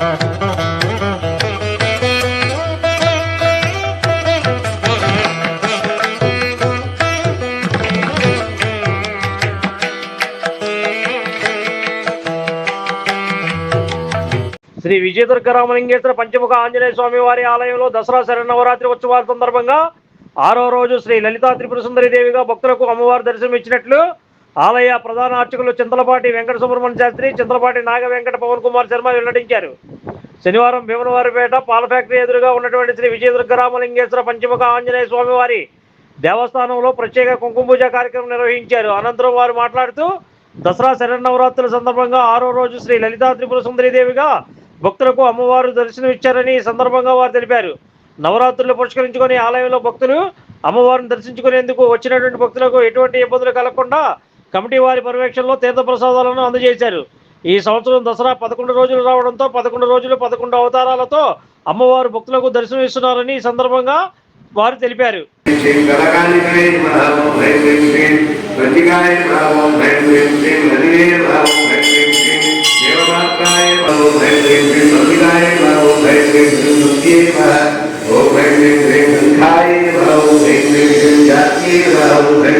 శ్రీ విజయదుర్గ రామలింగేశ్వర పంచముఖ ఆంజనేయ స్వామి వారి ఆలయంలో దసరా శరన్నవరాత్రి ఉత్సవాల సందర్భంగా ఆరో రోజు శ్రీ లలితా త్రిపుర సుందరి దేవిగా భక్తులకు అమ్మవారు దర్శనం ఇచ్చినట్లు ఆలయ ప్రధాన అర్చకులు చింతలపాటి వెంకట సుబ్రహ్మణ్య శాస్త్రి చింతలపాటి నాగ వెంకట పవన్ కుమార్ శర్మ వెల్లడించారు శనివారం భీమనవారిపేట పాల ఫ్యాక్టరీ ఎదురుగా ఉన్నటువంటి శ్రీ విజయదుర్గ రామలింగేశ్వర పంచముఖ ఆంజనేయ స్వామివారి దేవస్థానంలో ప్రత్యేక కుంకుమ పూజ కార్యక్రమం నిర్వహించారు. అనంతరం వారు మాట్లాడుతూ దసరా శరన్నవరాత్రుల సందర్భంగా ఆరో రోజు శ్రీ లలితా త్రిపుర సుందరీదేవిగా భక్తులకు అమ్మవారు దర్శనమిచ్చారని ఈ సందర్భంగా వారు తెలిపారు. నవరాత్రులు పురస్కరించుకొని ఆలయంలో భక్తులు అమ్మవారిని దర్శించుకునేందుకు వచ్చినటువంటి భక్తులకు ఎటువంటి ఇబ్బందులు కలగకుండా కమిటీ వారి పర్యవేక్షణలో తీర్థప్రసాదాలను అందజేశారు. ఈ సంవత్సరం దసరా పదకొండు రోజులు రావడంతో పదకొండు రోజులు పదకొండు అవతారాలతో అమ్మవారు భక్తులకు దర్శనం ఇస్తున్నారని ఈ సందర్భంగా వారు తెలిపారు. ఓం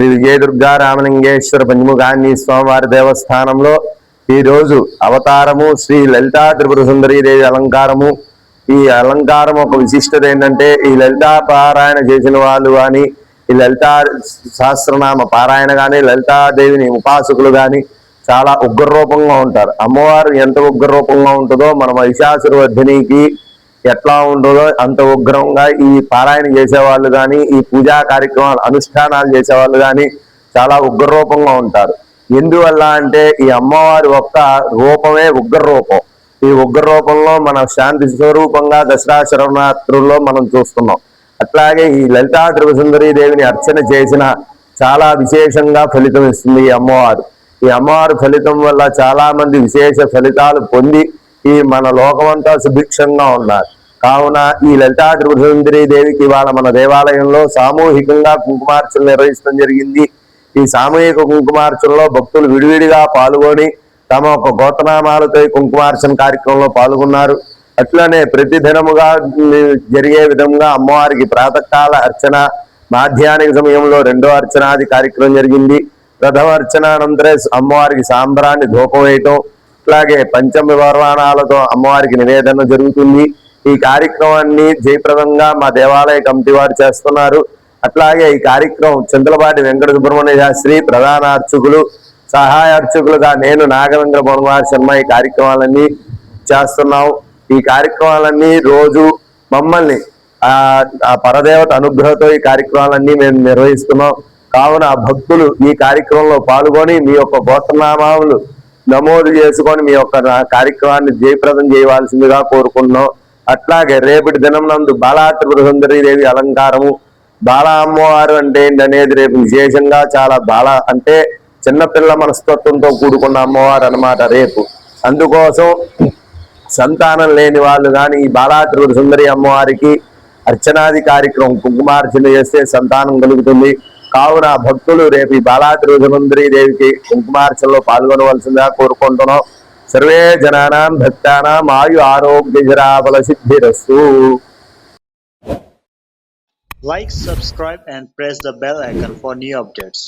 శ్రీ విజయదుర్గా రామలింగేశ్వర పంచముఖాన్ని స్వామివారి దేవస్థానంలో ఈరోజు అవతారము శ్రీ లలితా త్రిపుర సుందరి దేవి అలంకారము. ఈ అలంకారం ఒక విశిష్టత ఏంటంటే ఈ లలితా పారాయణ చేసిన వాళ్ళు కానీ ఈ లలితా సహస్రనామ పారాయణ కానీ లలితాదేవిని ఉపాసకులు కానీ చాలా ఉగ్ర రూపంగా ఉంటారు. అమ్మవారు ఎంత ఉగ్ర రూపంగా ఉంటుందో మన మహిషాసురవర్ధినికి ఎట్లా ఉండదో అంత ఉగ్రంగా ఈ పారాయణ చేసేవాళ్ళు కానీ ఈ పూజా కార్యక్రమాలు అనుష్ఠానాలు చేసేవాళ్ళు కానీ చాలా ఉగ్రరూపంగా ఉంటారు. ఎందువల్ల అంటే ఈ అమ్మవారి ఒక్క రూపమే ఉగ్ర రూపం ఈ ఉగ్ర రూపంలో మన శాంతి స్వరూపంగా దసరా శరణాత్రుల్లో మనం చూస్తున్నాం. అట్లాగే ఈ లలితా త్రిపుసుందరి దేవిని అర్చన చేసిన చాలా విశేషంగా ఫలితం ఇస్తుంది ఈ అమ్మవారు. ఈ అమ్మవారి ఫలితం వల్ల చాలా మంది విశేష ఫలితాలు పొంది ఈ మన లోకమంతా సుభిక్షంగా ఉన్నారు. కావున ఈ లలితా త్రిపురసుందరి దేవికి ఇవాళ మన దేవాలయంలో సామూహికంగా కుంకుమార్చన నిర్వహించడం జరిగింది. ఈ సామూహిక కుంకుమార్చనలో భక్తులు విడివిడిగా పాల్గొని తమ ఒక గోతనామాలతో కుంకుమార్చన కార్యక్రమంలో పాల్గొన్నారు. అట్లనే ప్రతి దినముగా జరిగే విధంగా అమ్మవారికి ప్రాతకాల అర్చన మాధ్యాహ్నిక సమయంలో రెండో అర్చనాది కార్యక్రమం జరిగింది. ప్రథమ అర్చన అనంతరే అమ్మవారికి సాంబ్రాన్ని ధూపం వేయటం అట్లాగే పంచమ వివరణాలతో అమ్మవారికి నివేదన జరుగుతుంది. ఈ కార్యక్రమాన్ని జయప్రదంగా మా దేవాలయ కమిటీ వారు చేస్తున్నారు. అట్లాగే ఈ కార్యక్రమం చంద్రపాటి వెంకట సుబ్రహ్మణ్య శాస్త్రి ప్రధాన అర్చకులు సహాయ అర్చకులుగా నేను నాగవేంద్ర భవన్వార్ శర్మ ఈ కార్యక్రమాలన్నీ చేస్తున్నాం ఈ కార్యక్రమాలన్నీ రోజు మమ్మల్ని ఆ ఆ పరదేవత అనుగ్రహంతో ఈ కార్యక్రమాలన్నీ మేము నిర్వహిస్తున్నాం. కావున భక్తులు ఈ కార్యక్రమంలో పాల్గొని మీ యొక్క గోత్రనామాలు నమోదు చేసుకొని మీ యొక్క కార్యక్రమాన్ని జయప్రదం చేయవలసిందిగా కోరుకుంటున్నాం. అట్లాగే రేపటి దినం నందు బాలాత్రి దేవి అలంకారము. బాలా అమ్మవారు అంటే ఏంటనేది రేపు విశేషంగా చాలా బాలా అంటే చిన్నపిల్ల మనస్తత్వంతో కూడుకున్న అమ్మవారు అన్నమాట రేపు. అందుకోసం సంతానం లేని వాళ్ళు కానీ ఈ బాలాత్రి సుందరి అమ్మవారికి అర్చనాది కార్యక్రమం కుంకుమార్చన చేస్తే సంతానం కలుగుతుంది. కావున భక్తులు రేపు ఈ బాలా త్రిపుర దేవికి కుంకుమార్చనలో పాల్గొనవలసిందిగా కోరుకుంటున్నాం సర్వే జనానాం భక్తానాం ఆయు ఆరోగ్య జరాఫల సిద్ధిరస్సు Like, subscribe, and press the bell icon for new updates.